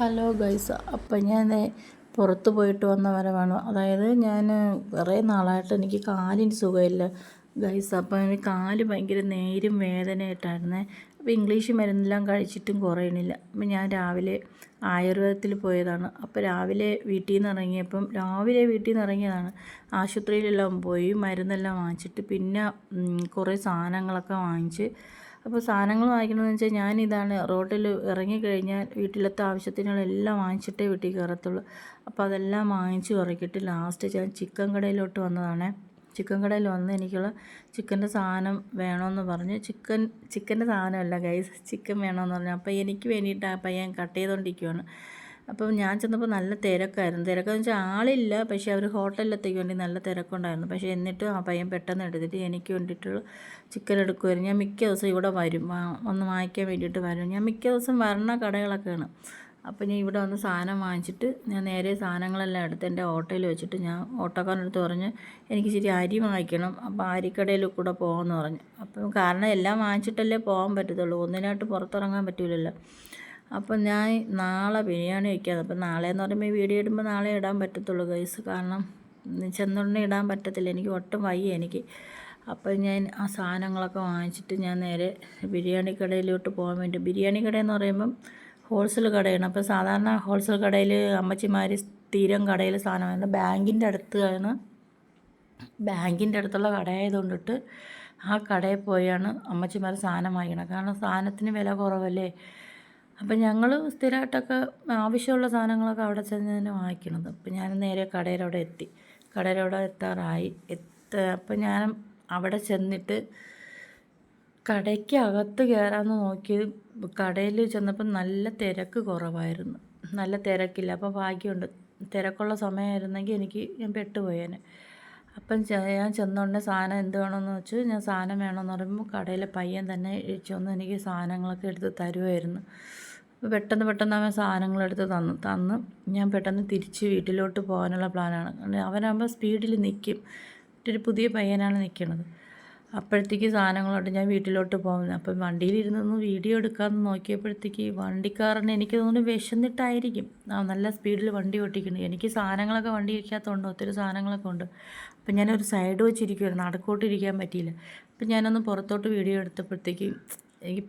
Hello guys അപ്പം ഞാൻ പുറത്ത് പോയിട്ട് വന്ന വരവാണ്. അതായത് ഞാൻ കുറേ നാളായിട്ട് എനിക്ക് കാലിന് സുഖമില്ല ഗൈസ് അപ്പം എനിക്ക് കാൽ ഭയങ്കര നേരും വേദനയായിട്ടായിരുന്നേ. അപ്പോൾ ഇംഗ്ലീഷ് മരുന്നെല്ലാം കഴിച്ചിട്ടും കുറയണില്ല. അപ്പം ഞാൻ രാവിലെ ആയുർവേദത്തിൽ പോയതാണ്. അപ്പോൾ രാവിലെ വീട്ടിൽ നിന്ന് ഇറങ്ങിയപ്പം രാവിലെ വീട്ടിൽ നിന്ന് ഇറങ്ങിയതാണ്. ആശുപത്രിയിലെല്ലാം പോയി മരുന്നെല്ലാം വാങ്ങിച്ചിട്ട് പിന്നെ കുറേ സാധനങ്ങളൊക്കെ വാങ്ങിച്ച് അപ്പോൾ സാധനങ്ങൾ വാങ്ങിക്കണമെന്ന് വെച്ചാൽ ഞാനിതാണ് റോട്ടിൽ ഇറങ്ങിക്കഴിഞ്ഞാൽ വീട്ടിലത്തെ ആവശ്യത്തിനുള്ളെല്ലാം വാങ്ങിച്ചിട്ടേ വീട്ടിൽ കയറത്തുള്ളൂ. അപ്പോൾ അതെല്ലാം വാങ്ങിച്ച് ഇറക്കിയിട്ട് ലാസ്റ്റ് ഞാൻ ചിക്കൻ കടയിലോട്ട് വന്നതാണ്. ചിക്കൻ കടയിൽ വന്ന് എനിക്കുള്ള ചിക്കന്റെ സാധനം വേണമെന്ന് പറഞ്ഞു. ചിക്കൻ ചിക്കന്റെ സാധനമല്ല ഗൈസ് ചിക്കൻ വേണമെന്ന് പറഞ്ഞു. അപ്പോൾ എനിക്ക് വേണ്ടിയിട്ട് ആ പയ്യൻ കട്ട് ചെയ്തുകൊണ്ടിരിക്കുകയാണ് അപ്പം ഞാൻ ചെന്നപ്പോൾ നല്ല തിരക്കായിരുന്നു. തിരക്കെന്ന് വെച്ചാൽ ആളില്ല. പക്ഷേ അവർ ഹോട്ടലിലെത്തേക്ക് വേണ്ടി നല്ല തിരക്കുണ്ടായിരുന്നു. പക്ഷേ എന്നിട്ട് ആ പയ്യൻ പെട്ടെന്ന് എടുത്തിട്ട് എനിക്ക് വേണ്ടിയിട്ടുള്ള ചിക്കൻ എടുക്കുമായിരുന്നു ഞാൻ മിക്ക ദിവസം ഇവിടെ വരും. ഒന്ന് വാങ്ങിക്കാൻ വേണ്ടിയിട്ട് വരും. ഞാൻ മിക്ക ദിവസം വരണ കടകളൊക്കെയാണ്. അപ്പോൾ ഞാൻ ഇവിടെ വന്ന് സാധനം വാങ്ങിച്ചിട്ട് ഞാൻ നേരെ സാധനങ്ങളെല്ലാം എടുത്ത് എന്റെ ഓട്ടോയിൽ വെച്ചിട്ട് ഞാൻ ഓട്ടോക്കാരനടുത്ത് പറഞ്ഞ് എനിക്ക് ഇച്ചിരി അരി വാങ്ങിക്കണം. അപ്പോൾ അരിക്കടയിൽ കൂടെ പോകാമെന്ന് പറഞ്ഞു. അപ്പം കാരണം എല്ലാം വാങ്ങിച്ചിട്ടല്ലേ പോകാൻ പറ്റത്തുള്ളൂ. ഒന്നിനായിട്ട് പുറത്തിറങ്ങാൻ പറ്റില്ലല്ലോ അപ്പം ഞാൻ നാളെ ബിരിയാണി വയ്ക്കാതെ അപ്പം നാളെ എന്ന് പറയുമ്പോൾ വീഡിയോ ഇടുമ്പോൾ നാളെ ഇടാൻ പറ്റത്തുള്ളൂ ഗൈസ് കാരണം ചെന്നുടനെ ഇടാൻ പറ്റത്തില്ല. എനിക്ക് ഒട്ടും വയ്യ എനിക്ക്. അപ്പം ഞാൻ ആ സാധനങ്ങളൊക്കെ വാങ്ങിച്ചിട്ട് ഞാൻ നേരെ ബിരിയാണി കടയിലോട്ട് പോകാൻ വേണ്ടി. ബിരിയാണി കട എന്ന് പറയുമ്പം ഹോൾസെയിൽ കടയാണ്. അപ്പോൾ സാധാരണ ഹോൾസെയിൽ കടയിൽ അമ്മച്ചിമാർ സ്ഥിരം കടയിൽ സാധനം വാങ്ങുന്നത് ബാങ്കിന്റെ അടുത്താണ്. ബാങ്കിന്റെ അടുത്തുള്ള കടയായതുകൊണ്ടിട്ട് ആ കടയിൽ പോയാണ് അമ്മച്ചിമാർ സാധനം വാങ്ങിക്കണം കാരണം സാധനത്തിന് വില കുറവല്ലേ? അപ്പം ഞങ്ങൾ സ്ഥിരമായിട്ടൊക്കെ ആവശ്യമുള്ള സാധനങ്ങളൊക്കെ അവിടെ ചെന്ന് തന്നെ വാങ്ങിക്കണത്. അപ്പം ഞാൻ നേരെ കടയിലവിടെ എത്തി. കടയിലവിടെ എത്താറായി. എത്ത അപ്പം ഞാൻ അവിടെ ചെന്നിട്ട് കടയ്ക്ക് അകത്ത് കയറാമെന്ന് നോക്കി കടയിൽ ചെന്നപ്പോൾ നല്ല തിരക്ക് കുറവായിരുന്നു. നല്ല തിരക്കില്ല. അപ്പോൾ ഭാഗ്യമുണ്ട്. തിരക്കുള്ള സമയമായിരുന്നെങ്കിൽ എനിക്ക് ഞാൻ പെട്ടുപോയേനെ അപ്പം ഞാൻ ചെന്നോണ്ട് സാധനം എന്ത് വേണമെന്ന് വെച്ച്. ഞാൻ സാധനം വേണമെന്ന് പറയുമ്പോൾ കടയിലെ പയ്യൻ തന്നെ ചെന്ന് എനിക്ക് സാധനങ്ങളൊക്കെ എടുത്ത് തരുമായിരുന്നു അപ്പോൾ പെട്ടെന്ന് പെട്ടെന്ന് അവൻ സാധനങ്ങളെടുത്ത് തന്നു. തന്ന് ഞാൻ പെട്ടെന്ന് തിരിച്ച് വീട്ടിലോട്ട് പോകാനുള്ള പ്ലാനാണ്. അവനാകുമ്പോൾ സ്പീഡിൽ നിൽക്കും ഒരു പുതിയ പയ്യനാണ് നിൽക്കുന്നത് അപ്പോഴത്തേക്ക് സാധനങ്ങളോട്ട് ഞാൻ വീട്ടിലോട്ട് പോകുന്നത് അപ്പം വണ്ടിയിലിരുന്നൊന്ന് വീഡിയോ എടുക്കാമെന്ന് നോക്കിയപ്പോഴത്തേക്ക് വണ്ടിക്കാരന് എനിക്ക് തോന്നുന്നു വിശന്നിട്ടായിരിക്കും. ആ നല്ല സ്പീഡിൽ വണ്ടി ഓട്ടിക്കുന്നത് എനിക്ക് സാധനങ്ങളൊക്കെ വണ്ടി ഇരിക്കാത്തതുകൊണ്ട് ഒത്തിരി സാധനങ്ങളൊക്കെ ഉണ്ട്. അപ്പം ഞാനൊരു സൈഡ് വെച്ചിരിക്കുമായിരുന്നു നടക്കോട്ട് ഇരിക്കാൻ പറ്റിയില്ല. അപ്പം ഞാനൊന്ന് പുറത്തോട്ട് വീഡിയോ എടുത്തപ്പോഴത്തേക്ക് എനിക്ക്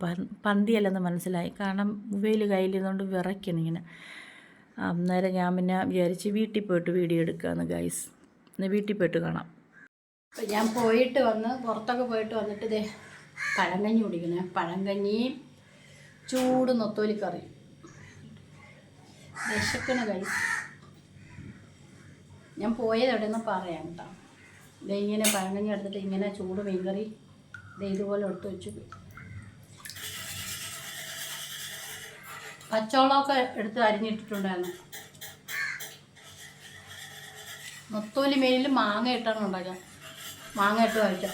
പന്തിയല്ലെന്ന് മനസ്സിലായി. കാരണം മൊബൈൽ കയ്യിലിരുന്നുകൊണ്ട് വിറയ്ക്കണം ഇങ്ങനെ. അന്നേരം ഞാൻ പിന്നെ വിചാരിച്ച് വീട്ടിൽ പോയിട്ട് വീഡിയോ എടുക്കാമെന്ന് ഗൈസ് ഇന്ന് വീട്ടിൽ പോയിട്ട് കാണാം. ഞാൻ പോയിട്ട് വന്ന് പുറത്തൊക്കെ പോയിട്ട് വന്നിട്ട് ഇതേ പഴങ്കഞ്ഞി കുടിക്കണേ. പഴങ്കഞ്ഞിയും ചൂട് നൊത്തോലി കറി വിശക്കണ കൈ ഞാൻ പോയത് എവിടെയെന്ന് പറയാം കേട്ടോ. ഇതേ ഇങ്ങനെ പഴങ്കഞ്ഞി എടുത്തിട്ട് ഇങ്ങനെ ചൂട് മീൻകറി ഇതേ ഇതുപോലെ എടുത്ത് വെച്ചു. പച്ചവളമൊക്കെ എടുത്ത് അരിഞ്ഞിട്ടിട്ടുണ്ടായിരുന്നു. നൊത്തോലി മേലിൽ മാങ്ങ ഇട്ടാണ് ഉണ്ടാക്കുക മാങ്ങ ഇട്ട് കഴിക്കാം.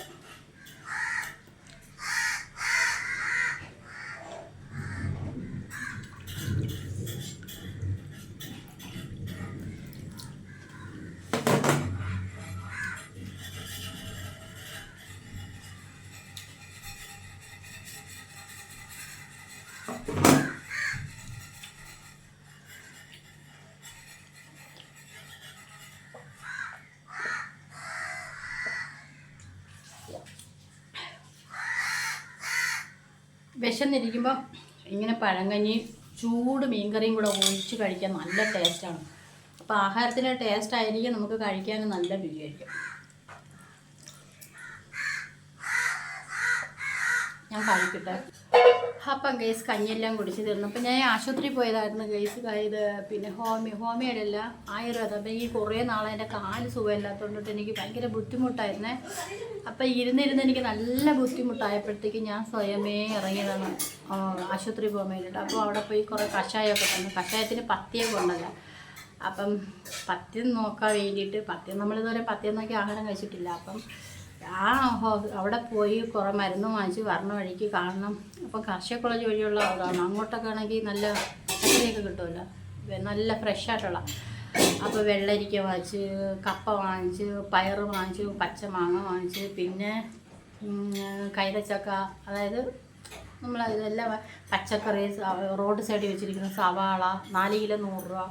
വിശന്നിരിക്കുമ്പം ഇങ്ങനെ പഴങ്കഞ്ഞിയും ചൂട് മീൻകറിയും കൂടെ ഒഴിച്ച് കഴിക്കാൻ നല്ല ടേസ്റ്റാണ്. അപ്പോൾ ആഹാരത്തിന് ടേസ്റ്റ് ആയിരിക്കും നമുക്ക് കഴിക്കാൻ നല്ല രുചിയായിരിക്കും. ഞാൻ കഴിക്കട്ടെ? അപ്പം ഗൈസ് കഞ്ഞെല്ലാം കുടിച്ച് തീർന്നു. അപ്പം ഞാൻ ആശുപത്രി പോയതായിരുന്നു ഗൈസ് ഇത് പിന്നെ ഹോമിയോ ഹോമിയോടല്ല ആയുർവേദം. അപ്പം എനിക്ക് കുറേ നാളെ എന്റെ കാൽ സുഖമില്ലാത്തതുകൊണ്ടിട്ട് എനിക്ക് ഭയങ്കര ബുദ്ധിമുട്ടായിരുന്നേ. അപ്പം ഇരുന്നിരുന്ന് എനിക്ക് നല്ല ബുദ്ധിമുട്ടായപ്പോഴത്തേക്ക് ഞാൻ സ്വയമേ ഇറങ്ങിയതാണ് ആശുപത്രി പോകാൻ വേണ്ടിയിട്ട്. അപ്പോൾ അവിടെ പോയി കുറേ കഷായമൊക്കെ തന്നു. കഷായത്തിന് പത്തിയൊക്കെ ഉണ്ടല്ലോ. അപ്പം പത്യം നോക്കാൻ വേണ്ടിയിട്ട് പത്യം നമ്മളിതുവരെ പത്യം നോക്കി ആഹാരം കഴിച്ചിട്ടില്ല. അപ്പം ആ അവിടെ പോയി കുറേ മരുന്ന് വാങ്ങിച്ച് വരണ വഴിക്ക് കാണണം. അപ്പം കർഷക കോളേജ് വഴിയുള്ള അതാണ് അങ്ങോട്ടൊക്കെ ആണെങ്കിൽ നല്ല പച്ചക്കറിയൊക്കെ കിട്ടുമല്ലോ. നല്ല ഫ്രഷ് ആയിട്ടുള്ള. അപ്പോൾ വെള്ളരിക്ക വാങ്ങിച്ച് കപ്പ വാങ്ങിച്ച് പയർ വാങ്ങിച്ച് പച്ചമാങ്ങ വാങ്ങിച്ച് പിന്നെ കൈതച്ചക്ക അതായത് നമ്മൾ ഇതെല്ലാം പച്ചക്കറി റോഡ് സൈഡിൽ വെച്ചിരിക്കുന്ന സവാള നാല് കിലോ നൂറ് രൂപ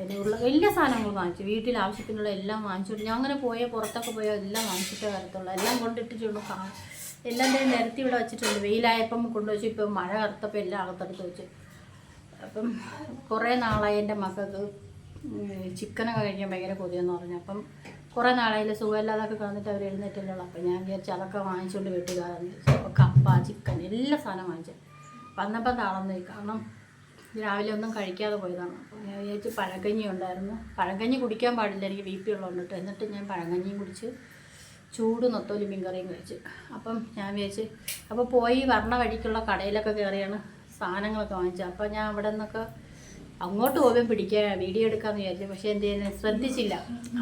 അതിനുള്ള എല്ലാ സാധനങ്ങളും വാങ്ങിച്ചു. വീട്ടിൽ ആവശ്യത്തിനുള്ള എല്ലാം വാങ്ങിച്ചിട്ട് ഞാൻ അങ്ങനെ പോയാൽ പുറത്തൊക്കെ പോയാൽ എല്ലാം വാങ്ങിച്ചിട്ടേ വരത്തുള്ളൂ. എല്ലാം കൊണ്ടിട്ടിട്ടുള്ളൂ കാ എല്ലാം നിരത്തി ഇവിടെ വെച്ചിട്ടുണ്ട്. വെയിലായപ്പം കൊണ്ടുവച്ചു. ഇപ്പം മഴ കറുത്തപ്പോൾ എല്ലാം അകത്തെടുത്ത് വെച്ചു. അപ്പം കുറേ നാളായി എന്റെ മക്കൾക്ക് ചിക്കനൊക്കെ കഴിക്കാൻ ഭയങ്കര കൊതിയെന്ന് പറഞ്ഞു. അപ്പം കുറേ നാളായില്ല സുഖമില്ലാതൊക്കെ കളഞ്ഞിട്ട് അവർ എഴുന്നേറ്റല്ലോ അപ്പം ഞാൻ വിചാരിച്ചു അതൊക്കെ വാങ്ങിച്ചുകൊണ്ട് വീട്ടിൽ കയറാന്ന് കപ്പ ചിക്കൻ എല്ലാ സാധനം വാങ്ങിച്ചു. വന്നപ്പോൾ താളന്നു കാരണം രാവിലെ ഒന്നും കഴിക്കാതെ പോയതാണ്. അപ്പോൾ ഞാൻ വിചാരിച്ച് പഴങ്കഞ്ഞി ഉണ്ടായിരുന്നു. പഴങ്കഞ്ഞി കുടിക്കാൻ പാടില്ല. എനിക്ക് ബി പി ഉള്ളതുകൊണ്ടിട്ട് എന്നിട്ട് ഞാൻ പഴങ്കഞ്ഞിയും കുടിച്ച് ചൂട് നൊത്തോലി മീൻകറിയും കഴിച്ച്. അപ്പം ഞാൻ വിചാരിച്ച് അപ്പോൾ പോയി വരണ വഴിക്കുള്ള കടയിലൊക്കെ കയറിയാണ് സാധനങ്ങളൊക്കെ വാങ്ങിച്ചത്. അപ്പോൾ ഞാൻ അവിടെ നിന്നൊക്കെ അങ്ങോട്ട് പോകുമ്പോൾ പിടിക്കുക വീഡിയോ എടുക്കാമെന്ന് വിചാരിച്ചു. പക്ഷേ എന്ത് ചെയ്യുന്നത് ശ്രദ്ധിച്ചില്ല.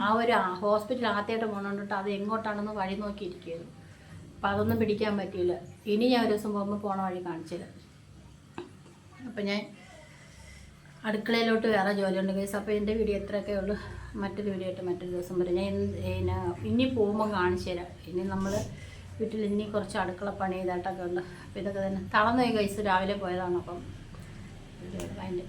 ആ ഒരു ഹോസ്പിറ്റൽ ആദ്യമായിട്ട് പോകണോണ്ടിട്ട് അത് എങ്ങോട്ടാണെന്ന് വഴി നോക്കിയിരിക്കുകയായിരുന്നു. അപ്പോൾ അതൊന്നും പിടിക്കാൻ പറ്റിയില്ല. ഇനി ഞാൻ ഒരു ദിവസം പോകുമ്പോൾ പോണ വഴി കാണിച്ചില്ല അപ്പം ഞാൻ അടുക്കളയിലോട്ട് വേറെ ജോലി ഉണ്ട് ഗൈസ് അപ്പോൾ എന്റെ വീഡിയോ ഇത്രയൊക്കെ ഉള്ളൂ. മറ്റൊരു വീഡിയോ ആയിട്ട് മറ്റൊരു ദിവസം വരും. ഞാൻ പിന്നെ ഇനി പോകുമ്പോൾ കാണിച്ചു തരാം. ഇനി നമ്മൾ വീട്ടിൽ ഇനി കുറച്ച് അടുക്കള പണി ചെയ്തായിട്ടൊക്കെ ഉണ്ട്. അപ്പോൾ ഇതൊക്കെ തന്നെ. തളർന്നു പോയി കേസ് രാവിലെ പോയതാണ് അപ്പം. അതിന്റെ